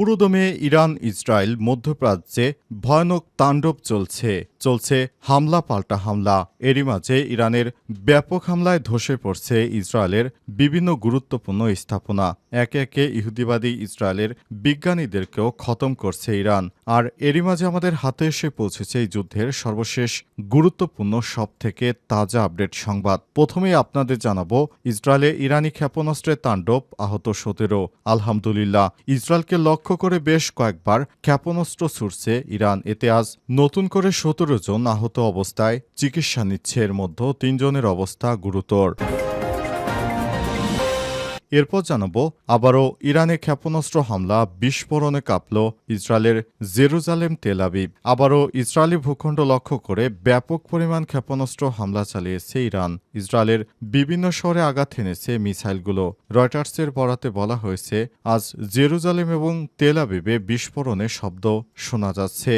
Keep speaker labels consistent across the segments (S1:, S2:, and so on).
S1: পুরোদমে Iran, Israel, মধ্যপ্রাচ্যে ভয়ানক তাণ্ডব চলছে। চলছে হামলা, পাল্টা হামলা। এরই মাঝে ইরানের ব্যাপক হামলায় ধসে পড়ছে ইসরায়েলের বিভিন্ন গুরুত্বপূর্ণ স্থাপনা। একে একে ইহুদিবাদী ইসরায়েলের বিজ্ঞানীদেরকেও খতম করছে ইরান। আর এরই মাঝে আমাদের হাতে এসে পৌঁছেছে এই যুদ্ধের সর্বশেষ গুরুত্বপূর্ণ সব থেকে তাজা আপডেট সংবাদ। প্রথমেই আপনাদের জানাব, ইসরায়েলে ইরানি ক্ষেপণাস্ত্রের তাণ্ডব আহত সতেরো। আলহামদুলিল্লাহ, ইসরায়েলকে লক্ষ্য করে বেশ কয়েকবার ক্ষেপণাস্ত্র ছুড়ছে ইরান। এতে আজ নতুন করে সতেরো জন আহত অবস্থায় চিকিৎসা নিচ্ছে। এর মধ্যে তিনজনের অবস্থা গুরুতর। এরপর জানাব, আবারও ইরানে ক্ষেপণাস্ত্র হামলা, বিস্ফোরণে কাঁপল ইসরায়েলের জেরুজালেম তেলাবিব আবারও ইসরায়েলি ভূখণ্ড লক্ষ্য করে ব্যাপক পরিমাণ ক্ষেপণাস্ত্র হামলা চালিয়েছে ইরান। ইসরায়েলের বিভিন্ন শহরে আঘাত এনেছে মিসাইলগুলো। রয়টার্সের বরাতে বলা হয়েছে, আজ জেরুজালেম এবং তেলাবিবে বিস্ফোরণের শব্দ শোনা যাচ্ছে।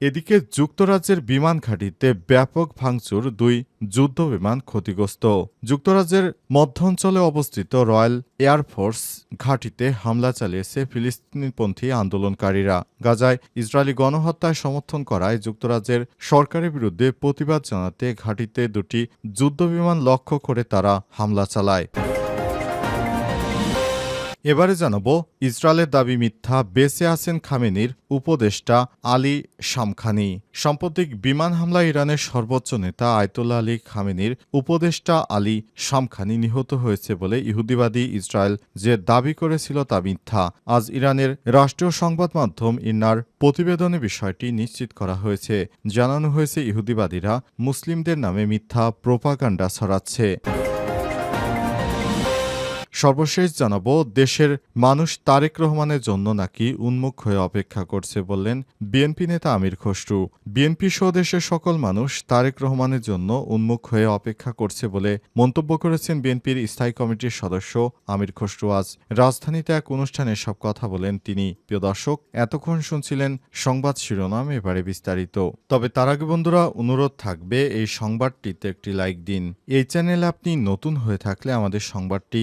S1: এদিকে যুক্তরাজ্যের বিমান ঘাঁটিতে ব্যাপক ভাঙচুর দুই যুদ্ধ বিমান ক্ষতিগ্রস্ত। যুক্তরাজ্যের মধ্যাঞ্চলে অবস্থিত রয়্যাল এয়ারফোর্স ঘাঁটিতে হামলা চালিয়েছে ফিলিস্তিনপন্থী আন্দোলনকারীরা। গাজায় ইসরায়েলি গণহত্যায় সমর্থন করায় যুক্তরাজ্যের সরকারের বিরুদ্ধে প্রতিবাদ জানাতে ঘাঁটিতে দুটি যুদ্ধবিমান লক্ষ্য করে তারা হামলা চালায়। এবারে জানাব, ইসরায়েলের দাবি মিথ্যা বেঁচে আছেন খামেনির উপদেষ্টা আলী শামখানি। সাম্প্রতিক বিমান হামলা ইরানের সর্বোচ্চ নেতা আয়তুল্লাহ আলী খামেনির উপদেষ্টা আলী শামখানি নিহত হয়েছে বলে ইহুদিবাদী ইসরায়েল যে দাবি করেছিল তা মিথ্যা। আজ ইরানের রাষ্ট্রীয় সংবাদ মাধ্যম ইন্নার প্রতিবেদনে বিষয়টি নিশ্চিত করা হয়েছে। জানানো হয়েছে, ইহুদিবাদীরা মুসলিমদের নামে মিথ্যা প্রোপাগান্ডা ছড়াচ্ছে। সর্বশেষ জানাব, দেশের মানুষ তারেক রহমানের জন্য নাকি উন্মুখ হয়ে অপেক্ষা করছে বললেন বিএনপি নেতা আমির খসরু। বিএনপি সহ দেশের সকল মানুষ তারেক রহমানের জন্য উন্মুখ হয়ে অপেক্ষা করছে বলে মন্তব্য করেছেন বিএনপির স্থায়ী কমিটির সদস্য আমির খসরু। আজ রাজধানীতে এক অনুষ্ঠানে সব কথা বলেন তিনি। প্রিয় দর্শক, এতক্ষণ শুনছিলেন সংবাদ শিরোনাম, এবারে বিস্তারিত। তবে তার আগে বন্ধুরা, অনুরোধ থাকবে এই সংবাদটিতে একটি লাইক দিন। এই চ্যানেলে আপনি নতুন হয়ে থাকলে আমাদের সংবাদটি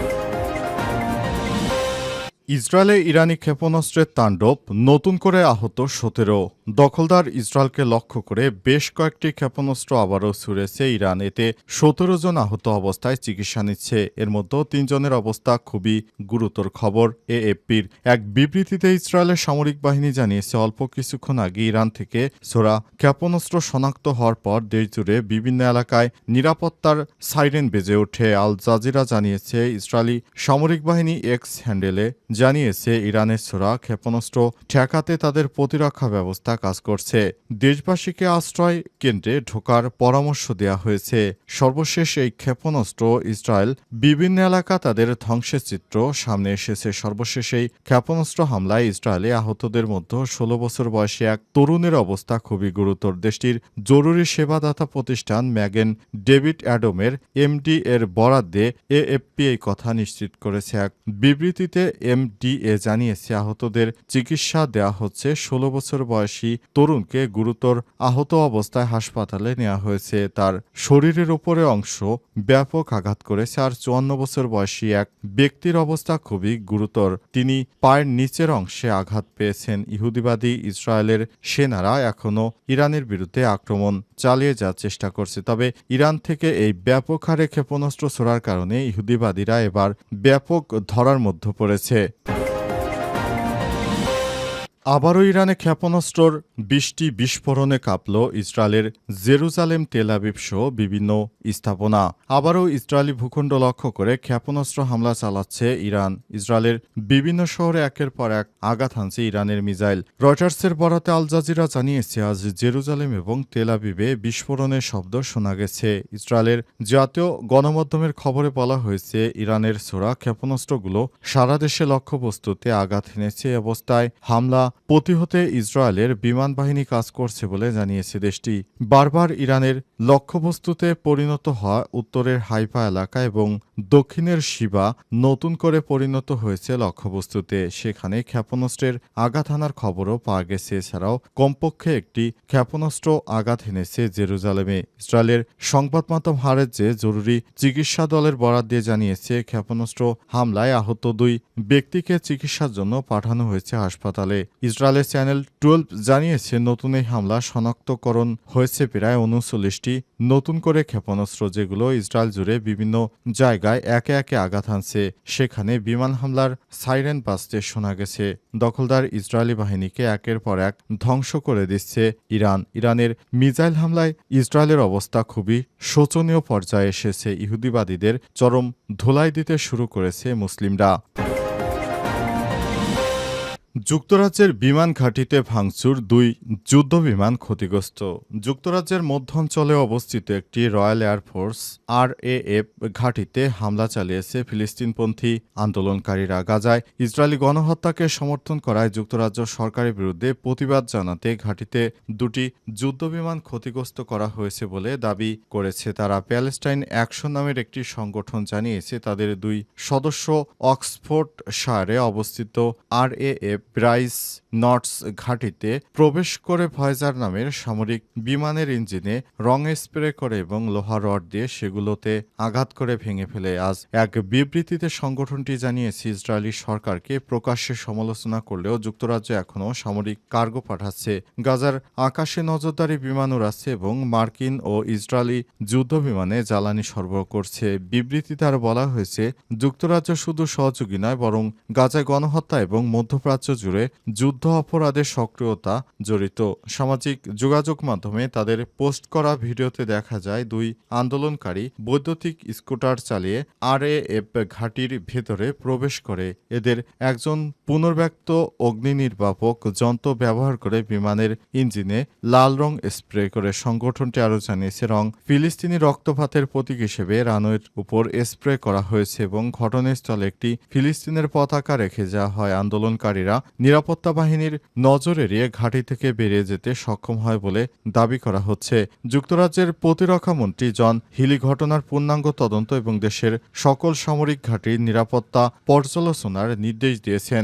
S1: ইসরায়েলে ইরানি ক্ষেপণাস্ত্রের তাণ্ডব নতুন করে আহত সতেরো। দখলদার ইসরায়েলকে লক্ষ্য করে বেশ কয়েকটি ক্ষেপণাস্ত্র আবারও ছুড়েছে ইরান। এতে সতেরো জন আহত অবস্থায় চিকিৎসা নিচ্ছে। এর মধ্যে তিনজনের অবস্থা খুবই গুরুতর খবর এএফপির। এক বিবৃতিতে ইসরায়েলের সামরিক বাহিনী জানিয়েছে, অল্প কিছুক্ষণ আগে ইরান থেকে সোরা ক্ষেপণাস্ত্র শনাক্ত হওয়ার পর দেশজুড়ে বিভিন্ন এলাকায় নিরাপত্তার সাইরেন বেজে ওঠে। আল জাজিরা জানিয়েছে, ইসরায়েলি সামরিক বাহিনী এক্স হ্যান্ডেলে জানিয়েছে ইরানের ছোড়া ক্ষেপণাস্ত্র ঠেকাতে তাদের প্রতিরক্ষা ব্যবস্থা কাজ করছে। দেশবাসীকে আশ্রয় কেন্দ্রে ঢোকার পরামর্শ দেওয়া হয়েছে। সর্বশেষ এই ক্ষেপণাস্ত্র ইসরায়েল বিভিন্ন এলাকা তাদের ধ্বংসের চিত্র সামনে এসেছে। সর্বশেষ এই ক্ষেপণাস্ত্র হামলায় ইসরায়েলে আহতদের মধ্যে ষোলো বছর বয়সী এক তরুণের অবস্থা খুবই গুরুতর। দেশটির জরুরি সেবাদাতা প্রতিষ্ঠান ম্যাগেন ডেভিড অ্যাডমের এমডি এর বরাদ্দে এএফপি এই কথা নিশ্চিত করেছে। এক বিবৃতিতে এমডিএ জানিয়েছে, আহতদের চিকিৎসা দেওয়া হচ্ছে। ষোলো বছর বয়সী তরুণকে গুরুতর আহত অবস্থায় হাসপাতালে নেওয়া হয়েছে। তার শরীরের ওপরে অংশ ব্যাপক আঘাত করেছে আর চুয়ান্ন বছর বয়সী এক ব্যক্তির অবস্থা খুবই গুরুতর। তিনি পায়ের নিচের অংশে আঘাত পেয়েছেন। ইহুদিবাদী ইসরায়েলের সেনারা এখনও ইরানের বিরুদ্ধে আক্রমণ চালিয়ে যাওয়ার চেষ্টা করছে। তবে ইরান থেকে এই ব্যাপক হারে ক্ষেপণাস্ত্র ছোড়ার কারণে ইহুদিবাদীরা এবার ব্যাপক ধরার মধ্যে পড়েছে। আবারও ইরানে ক্ষেপণাস্ত্রর বৃষ্টি বিস্ফোরণে কাঁপল ইসরায়েলের জেরুজালেম তেলাবিব সহ বিভিন্ন স্থাপনা। আবারও ইসরায়েলি ভূখণ্ড লক্ষ্য করে ক্ষেপণাস্ত্র হামলা চালাচ্ছে ইরান। ইসরায়েলের বিভিন্ন শহরে একের পর এক আঘাত হানছে ইরানের মিসাইল। রয়টার্সের বরাতে আল জাজিরা জানিয়েছে, আজ জেরুজালেম এবং তেলাবিবে বিস্ফোরণের শব্দ শোনা গেছে। ইসরায়েলের জাতীয় গণমাধ্যমের খবরে বলা হয়েছে, ইরানের ছোড়া ক্ষেপণাস্ত্রগুলো সারা দেশে লক্ষ্যবস্তুতে আঘাত এনেছে। এ অবস্থায় হামলা প্রতিহতে ইসরায়েলের বিমান বাহিনী কাজ করছে বলে জানিয়েছে দেশটি। বারবার ইরানের লক্ষ্যবস্তুতে পরিণত হওয়া উত্তরের হাইফা এলাকা এবং দক্ষিণের শিবা নতুন করে পরিণত হয়েছে লক্ষ্যবস্তুতে। সেখানে ক্ষেপণাস্ত্রের আঘাত হানার খবরও পাওয়া গেছে। এছাড়াও কমপক্ষে একটি ক্ষেপণাস্ত্র আঘাত হেনেছে জেরুজালেমে। ইসরায়েলের সংবাদ মাধ্যম হারের যে জরুরি চিকিৎসা দলের বরাদ দিয়ে জানিয়েছে, ক্ষেপণাস্ত্র হামলায় আহত দুই ব্যক্তিকে চিকিৎসার জন্য পাঠানো হয়েছে হাসপাতালে। ইসরায়েলের চ্যানেল টুয়েলভ জানিয়েছে, নতুন এই হামলা শনাক্তকরণ হয়েছে প্রায় উনচল্লিশটি নতুন করে ক্ষেপণাস্ত্র যেগুলো ইসরায়েল জুড়ে বিভিন্ন জায়গায় একে একে আঘাত হানছে, সেখানে বিমান হামলার সাইরেন বাজতে শোনা গেছে। দখলদার ইসরায়েলি বাহিনীকে একের পর এক ধ্বংস করে দিচ্ছে ইরান। ইরানের মিজাইল হামলায় ইসরায়েলের অবস্থা খুবই শোচনীয় পর্যায়ে এসেছে। ইহুদিবাদীদের চরম ধোলাই দিতে শুরু করেছে মুসলিমরা। যুক্তরাজ্যের বিমান ঘাঁটিতে ভাঙচুর দুই যুদ্ধবিমান ক্ষতিগ্রস্ত। যুক্তরাজ্যের মধ্যাঞ্চলে অবস্থিত একটি রয়্যাল এয়ারফোর্স আর এফ, ঘাঁটিতে হামলা চালিয়েছে ফিলিস্তিনপন্থী আন্দোলনকারীরা। গাজায় ইসরায়েলি গণহত্যাকে সমর্থন করায় যুক্তরাজ্য সরকারের বিরুদ্ধে প্রতিবাদ জানাতে ঘাঁটিতে দুটি যুদ্ধবিমান ক্ষতিগ্রস্ত করা হয়েছে বলে দাবি করেছে তারা। প্যালেস্টাইন অ্যাকশন নামের একটি সংগঠন জানিয়েছে তাদের দুই সদস্য অক্সফোর্ড শায়ারে অবস্থিত আর এফ Bryce নটস ঘাঁটিতে প্রবেশ করে ভয়েজার নামের সামরিক বিমানের ইঞ্জিনে রং স্প্রে করে এবং লোহা রড দিয়ে সেগুলোতে আঘাত করে ভেঙে ফেলে। আজ এক বিবৃতিতে সংগঠনটি জানিয়েছে, ইসরায়েলি সরকারকে প্রকাশ্যে সমালোচনা করলেও যুক্তরাজ্য এখনও সামরিক কার্গো পাঠাচ্ছে। গাজার আকাশে নজরদারি বিমান উড়াচ্ছে এবং মার্কিন ও ইসরায়েলি যুদ্ধ বিমানে জ্বালানি সরবরাহ করছে। বিবৃতিতে আরও বলা হয়েছে, যুক্তরাজ্য শুধু সহযোগী নয়, বরং গাজায় গণহত্যা এবং মধ্যপ্রাচ্য জুড়ে যুদ্ধ অপরাধের সক্রিয়তা জড়িত। সামাজিক যোগাযোগ মাধ্যমে তাদের পোস্ট করা ভিডিওতে দেখা যায়, দুই আন্দোলনকারী বৈদ্যুতিক স্কুটার চালিয়ে আর ঘাটির ভেতরে প্রবেশ করে। এদের একজন পুনর্ব্যক্ত অগ্নি নির্বাপক যন্ত্র ব্যবহার করে বিমানের ইঞ্জিনে লাল রং স্প্রে করে। সংগঠনটি আরও জানিয়েছে, রং ফিলিস্তিনি রক্তপাতের প্রতীক হিসেবে রানওয়ের উপর স্প্রে করা হয়েছে এবং ঘটনাস্থলে একটি ফিলিস্তিনের পতাকা রেখে যাওয়া হয়। আন্দোলনকারীরা নিরাপত্তা বাহিনীর নজর এড়িয়ে ঘাঁটি থেকে বেরিয়ে যেতে সক্ষম হয় বলে দাবি করা হচ্ছে। যুক্তরাজ্যের প্রতিরক্ষা মন্ত্রী জন হিলি ঘটনার পূর্ণাঙ্গ তদন্ত এবং দেশের সকল সামরিক ঘাঁটির নিরাপত্তা পর্যালোচনার নির্দেশ দিয়েছেন।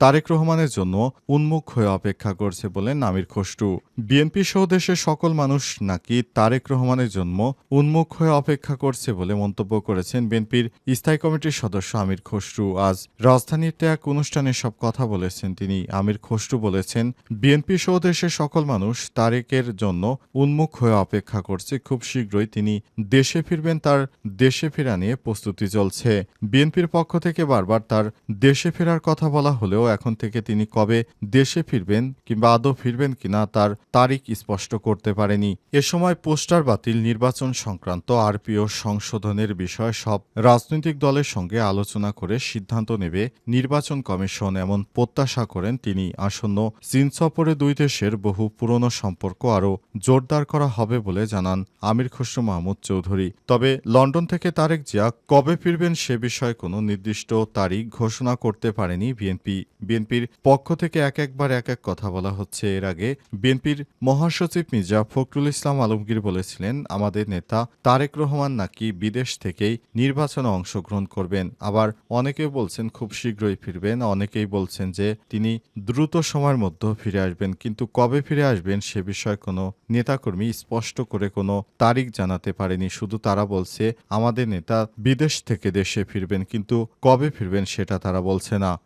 S1: তারেক রহমানের জন্য উন্মুখ হয়ে অপেক্ষা করছে বলেন আমির খসরু। বিএনপি সহ দেশের সকল মানুষ নাকি তারেক রহমানের জন্য উন্মুখ হয়ে অপেক্ষা করছে বলে মন্তব্য করেছেন বিএনপির স্থায়ী কমিটির সদস্য আমির খসরু। আজ রাজধানীতে এক অনুষ্ঠানে সব কথা বলেছেন তিনি। আমির খসরু বলেছেন, বিএনপি সহ দেশের সকল মানুষ তারেকের জন্য উন্মুখ হয়ে অপেক্ষা করছে। খুব শীঘ্রই তিনি দেশে ফিরবেন, তার দেশে ফেরা নিয়ে প্রস্তুতি চলছে। বিএনপির পক্ষ থেকে বারবার তার দেশে ফেরার কথা বলা হলেও এখন থেকে তিনি কবে দেশে ফিরবেন কিংবা আদৌ ফিরবেন কিনা তার তারিখ স্পষ্ট করতে পারেনি। এ সময় পোস্টার বাতিল, নির্বাচন সংক্রান্ত আরপিও সংশোধনের বিষয়ে সব রাজনৈতিক দলের সঙ্গে আলোচনা করে সিদ্ধান্ত নেবে নির্বাচন কমিশন, এমন প্রত্যাশা করেন তিনি। আসন্ন চীন সফরে দুই দেশের বহু পুরনো সম্পর্ক আরও জোরদার করা হবে বলে জানান আমির খসরু মাহমুদ চৌধুরী। তবে লন্ডন থেকে তারেক জিয়া কবে ফিরবেন সে বিষয়ে কোনো নির্দিষ্ট তারিখ ঘোষণা করতে পারেনি বিএনপি। বিএনপির পক্ষ থেকে এক একবার এক এক কথা বলা হচ্ছে। এর আগে বিএনপির মহাসচিব মির্জা ফখরুল ইসলাম আলমগীর বলেছিলেন, আমাদের নেতা তারেক রহমান নাকি বিদেশ থেকেই নির্বাচনে অংশগ্রহণ করবেন। আবার অনেকে বলছেন, খুব শীঘ্রই ফিরবেন। অনেকেই বলছেন যে, তিনি দ্রুত সময়ের মধ্যে ফিরে আসবেন। কিন্তু কবে ফিরে আসবেন সে বিষয়ে কোনো নেতাকর্মী স্পষ্ট করে কোনো তারিখ জানাতে পারেনি। শুধু তারা বলছে, আমাদের নেতা বিদেশ থেকে দেশে ফিরবেন। কিন্তু কবে ফিরবেন সেটা তারা বলছে না।